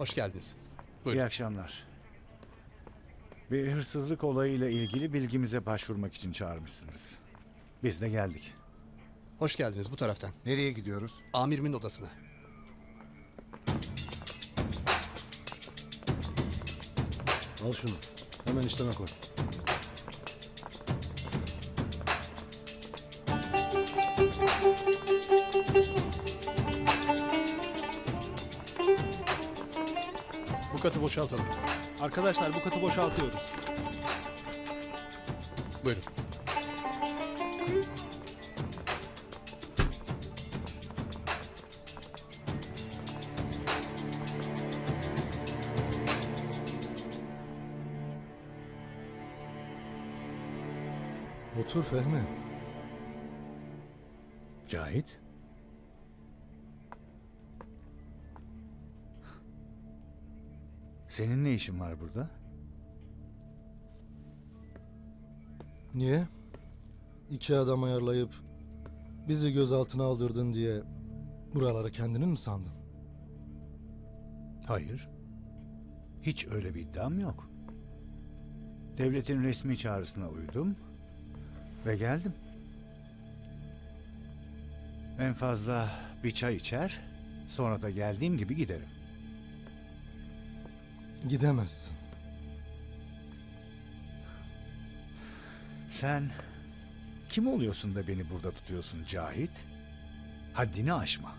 Hoş geldiniz. İyi Buyurun. akşamlar. Bir hırsızlık olayıyla ilgili bilgimize başvurmak için çağırmışsınız. Biz de geldik. Hoş geldiniz bu taraftan. Nereye gidiyoruz? Amirimin odasına. Al şunu. Hemen işleme koy. Bu katı boşaltalım. Arkadaşlar bu katı boşaltıyoruz. Buyurun. Otur Fehmi. Cahit. Senin ne işin var burada? Niye? İki adam ayarlayıp bizi gözaltına aldırdın diye buraları kendinin mi sandın? Hayır. Hiç öyle bir iddiam yok. Devletin resmi çağrısına uydum ve geldim. En fazla bir çay içer, sonra da geldiğim gibi giderim. Gidemezsin. Sen kim oluyorsun da beni burada tutuyorsun Cahit? Haddini aşma.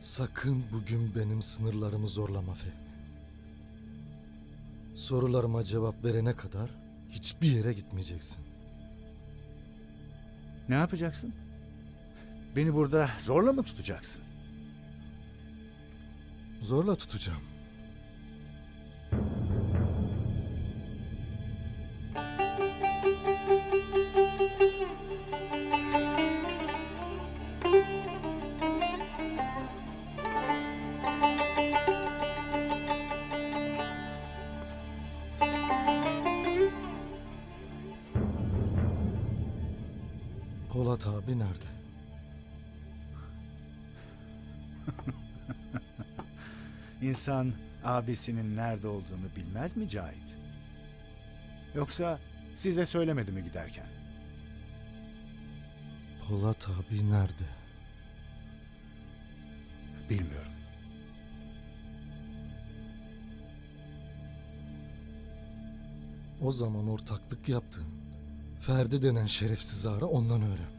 Sakın bugün benim sınırlarımı zorlama Fehmi. Sorularıma cevap verene kadar hiçbir yere gitmeyeceksin. Ne yapacaksın? Beni burada zorla mı tutacaksın? Zorla tutacağım. İnsan abisinin nerede olduğunu bilmez mi Cahit? Yoksa size söylemedi mi giderken? Polat abi nerede? Bilmiyorum. O zaman ortaklık yaptığın Ferdi denen şerefsiz ara ondan öğren.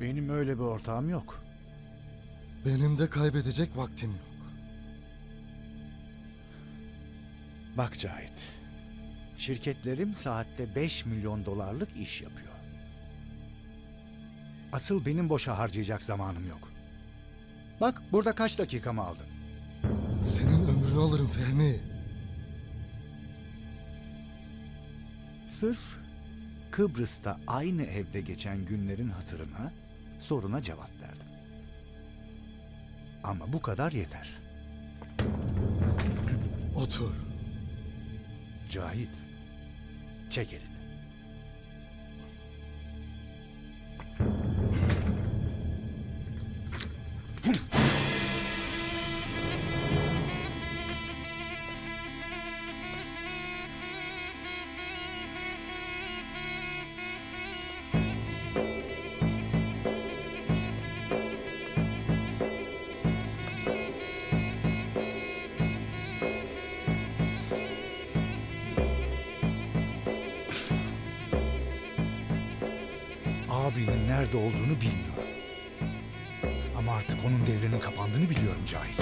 Benim öyle bir ortağım yok. Benim de kaybedecek vaktim yok. Bak Cahit. Şirketlerim saatte 5 milyon dolarlık iş yapıyor. Asıl benim boşa harcayacak zamanım yok. Bak burada kaç dakikamı aldın? Senin ömrünü alırım Fehmi. Sırf Kıbrıs'ta aynı evde geçen günlerin hatırına soruna cevap verdim. Ama bu kadar yeter. Otur. Cahit, çek elini. Nerede olduğunu bilmiyorum. Ama artık onun devrinin kapandığını biliyorum Cahit.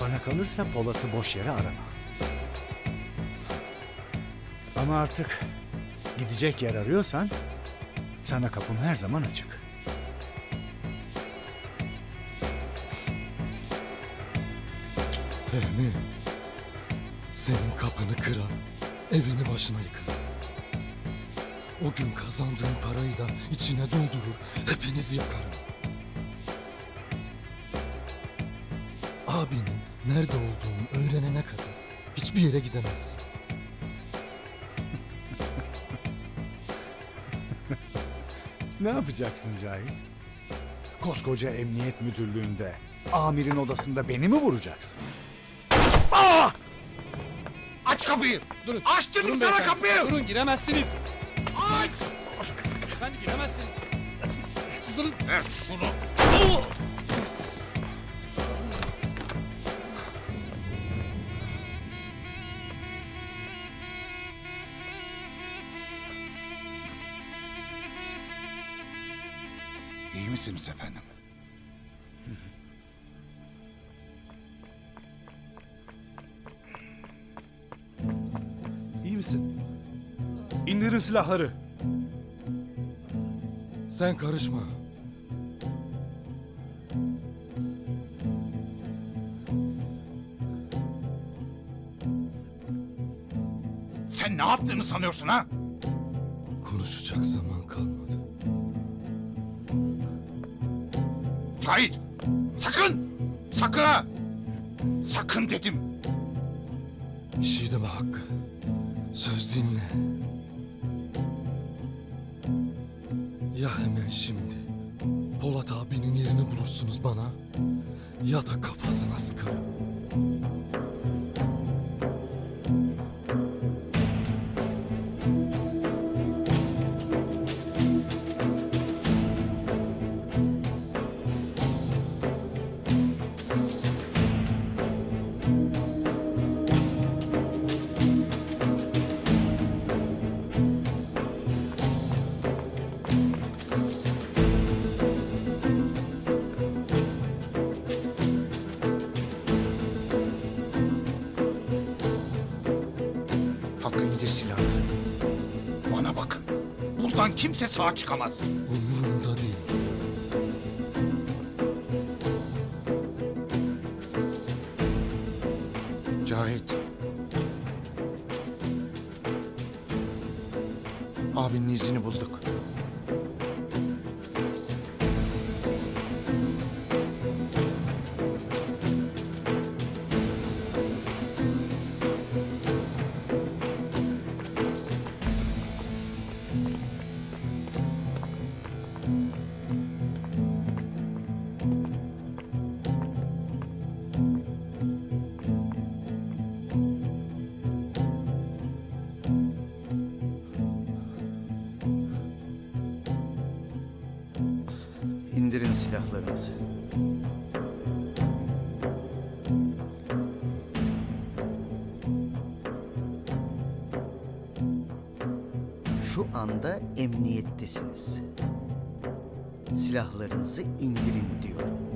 Bana kalırsa Polat'ı boş yere arama. Ama artık gidecek yer arıyorsan sana kapım her zaman açık. Fehmi. Senin kapını kırar, evini başına yıkar. O gün kazandığın parayı da içine doldurur, hepinizi yakarım. Abinin nerede olduğunu öğrenene kadar hiçbir yere gidemezsin. Ne yapacaksın Cahit? Koskoca emniyet müdürlüğünde, amirin odasında beni mi vuracaksın? Aa! Aç kapıyı! Durun. Aç dedim Durun sana beyefendi, kapıyı! Durun giremezsiniz. Aç! Efendi giremezsiniz. Durun. Ver bunu. İyi misiniz efendim? Misin? İndirin silahları. Sen karışma. Sen ne yaptığını sanıyorsun ha? Konuşacak zaman kalmadı. Cahit! Sakın! Sakın ha! Sakın dedim. Bir şey deme Hakkı. Söz dinle. Ya hemen şimdi Polat abinin yerini bulursunuz bana ya da kafasına kimse sağ çıkamaz. Umurumda değil. Cahit. Abinin izini bulduk. İndirin silahlarınızı. Şu anda emniyettesiniz. Silahlarınızı indirin diyorum.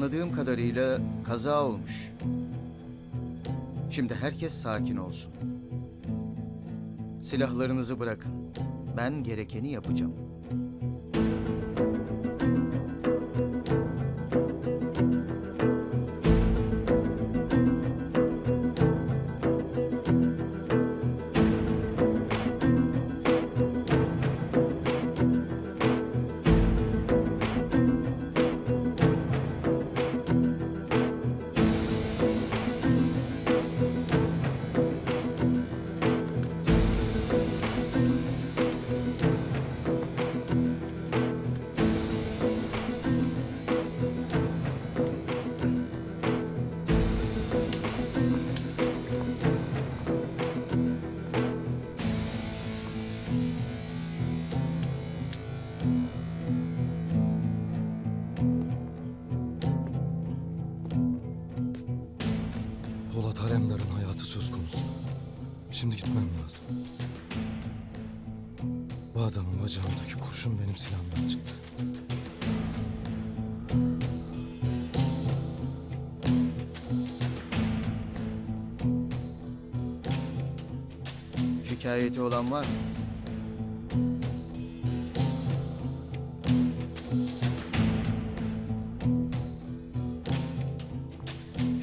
Anladığım kadarıyla kaza olmuş. Şimdi herkes sakin olsun. Silahlarınızı bırakın. Ben gerekeni yapacağım. Bacağındaki kurşun benim silahımdan çıktı. Şikayeti olan var mı?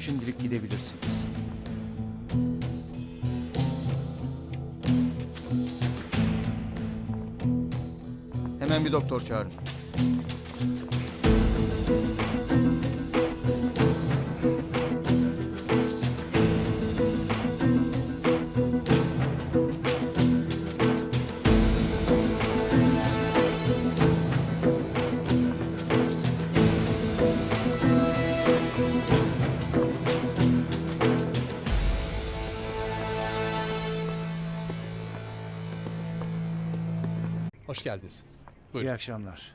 Şimdilik gidebilirsiniz. Hemen bir doktor çağırın. Hoş geldiniz. İyi Buyurun. akşamlar.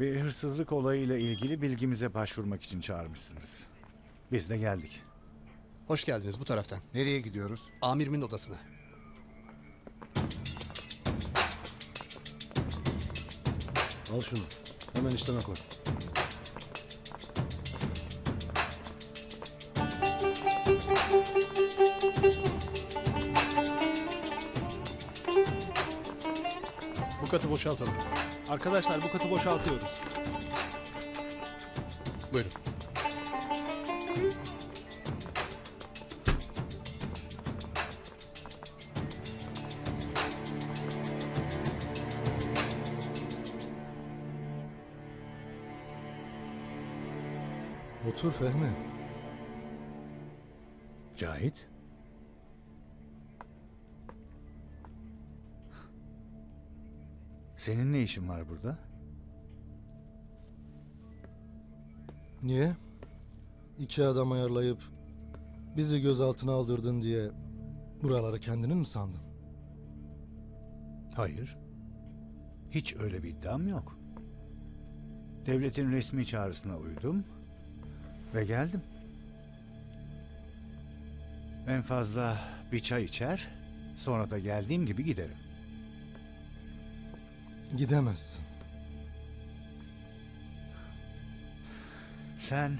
Bir hırsızlık olayıyla ilgili bilgimize başvurmak için çağırmışsınız. Biz de geldik. Hoş geldiniz bu taraftan. Nereye gidiyoruz? Amirimin odasına. Al şunu. Hemen işleme koy. Bu katı boşaltalım. Arkadaşlar bu katı boşaltıyoruz. Buyurun. Otur Fehmi. Cahit? Senin ne işin var burada? Niye? İki adam ayarlayıp bizi gözaltına aldırdın diye buraları kendinin mi sandın? Hayır. Hiç öyle bir iddiam yok. Devletin resmi çağrısına uydum ve geldim. En fazla bir çay içer, sonra da geldiğim gibi giderim. Gidemezsin. Sen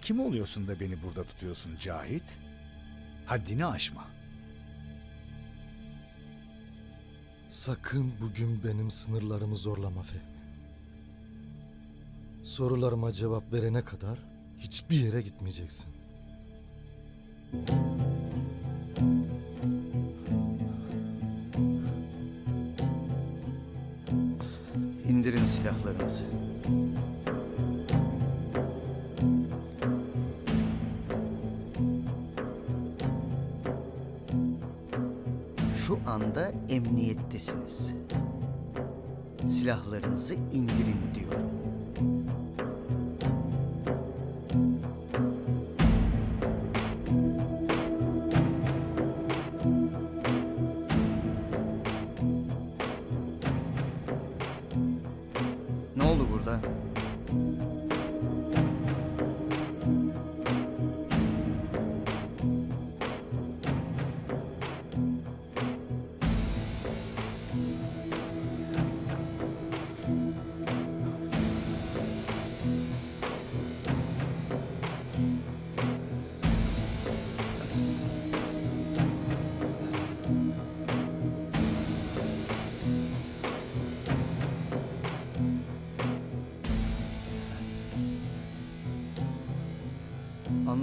kim oluyorsun da beni burada tutuyorsun Cahit? Haddini aşma. Sakın bugün benim sınırlarımı zorlama Fehmi. Sorularıma cevap verene kadar hiçbir yere gitmeyeceksin. İndirin silahlarınızı. Şu anda emniyettesiniz. Silahlarınızı indirin diyorum. Ne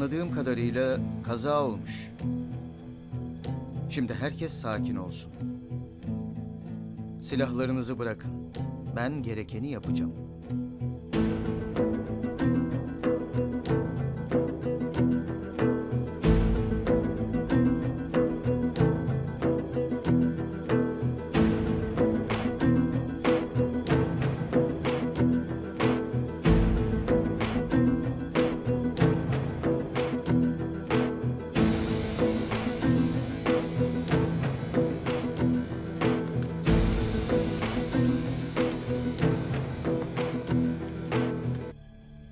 Anladığım kadarıyla kaza olmuş. Şimdi herkes sakin olsun. Silahlarınızı bırakın. Ben gerekeni yapacağım.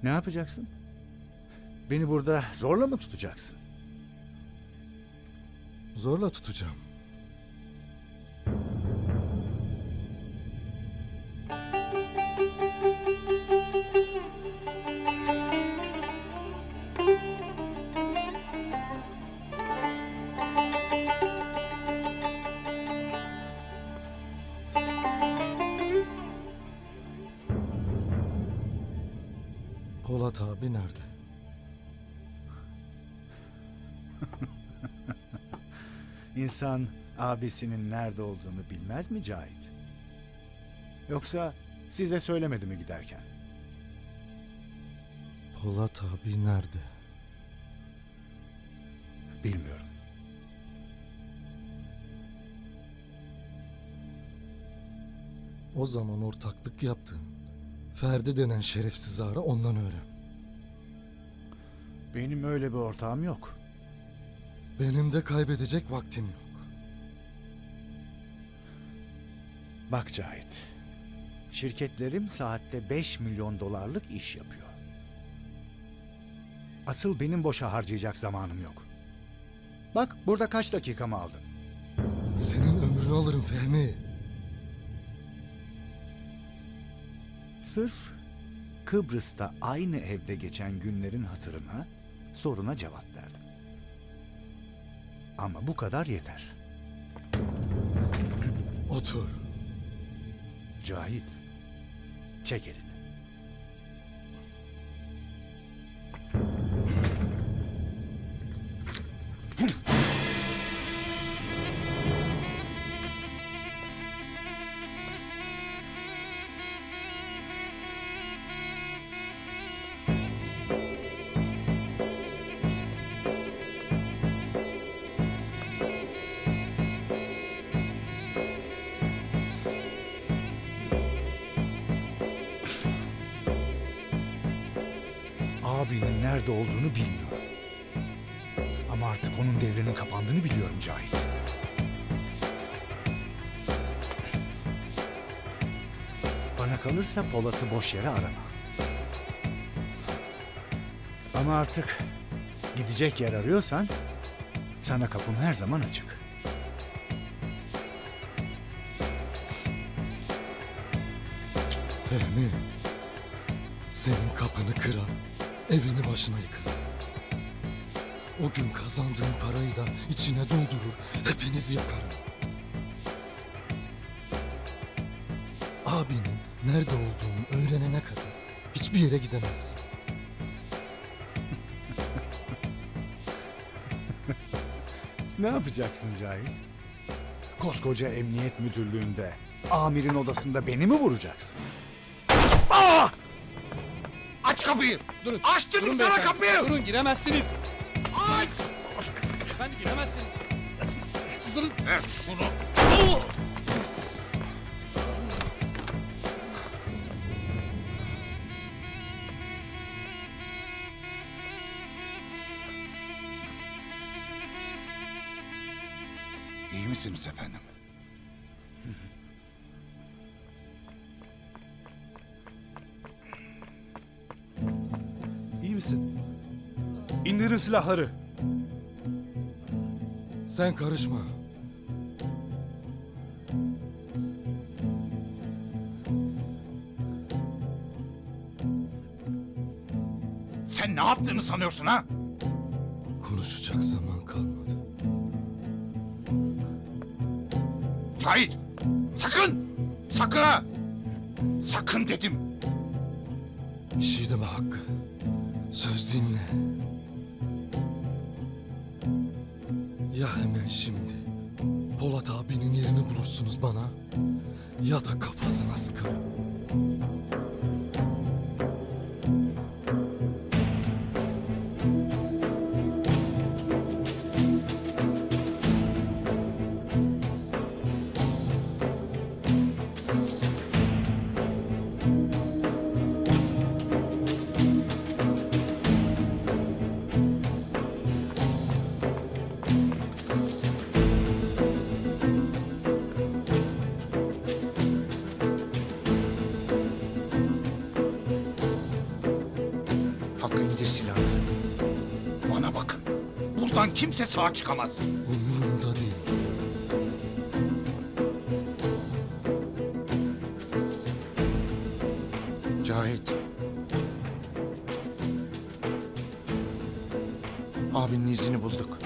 Ne yapacaksın? Beni burada zorla mı tutacaksın? Zorla tutacağım. İnsan abisinin nerede olduğunu bilmez mi Cahit? Yoksa size söylemedi mi giderken? Polat abi nerede? Bilmiyorum. O zaman ortaklık yaptın. Ferdi denen şerefsiz ara ondan öğren. Benim öyle bir ortağım yok. Benim de kaybedecek vaktim yok. Bak Cahit. Şirketlerim saatte 5 milyon dolarlık iş yapıyor. Asıl benim boşa harcayacak zamanım yok. Bak burada kaç dakikamı aldın? Senin ömrünü alırım Fehmi. Sırf Kıbrıs'ta aynı evde geçen günlerin hatırına soruna cevap verdim. Ama bu kadar yeter. Otur. Cahit, çek elini. Abinin nerede olduğunu bilmiyorum. Ama artık onun devrinin kapandığını biliyorum Cahit. Bana kalırsa Polat'ı boş yere arama. Ama artık gidecek yer arıyorsan sana kapım her zaman açık. Fehmi. Senin kapını kırar, evini başına yıkar. O gün kazandığın parayı da içine doldurur, hepinizi yakarım. Abinin nerede olduğunu öğrenene kadar hiçbir yere gidemezsin. Ne yapacaksın Cahit? Koskoca emniyet müdürlüğünde, amirin odasında beni mi vuracaksın? Aa! Aç kapıyı! Durun. Aç dedim Durun sana beyefendi. kapıyı! Durun giremezsiniz. Aç! Efendi giremezsiniz. Durun. Ver bunu! İyi misiniz efendim? İndirin silahları. Sen karışma. Sen ne yaptığını sanıyorsun ha? Konuşacak zaman kalmadı. Cahit! Sakın! Sakın ha! Sakın dedim! Bir şey deme Hakkı. Kimse sağ çıkamaz. Umurumda değil. Cahit. Abinin izini bulduk.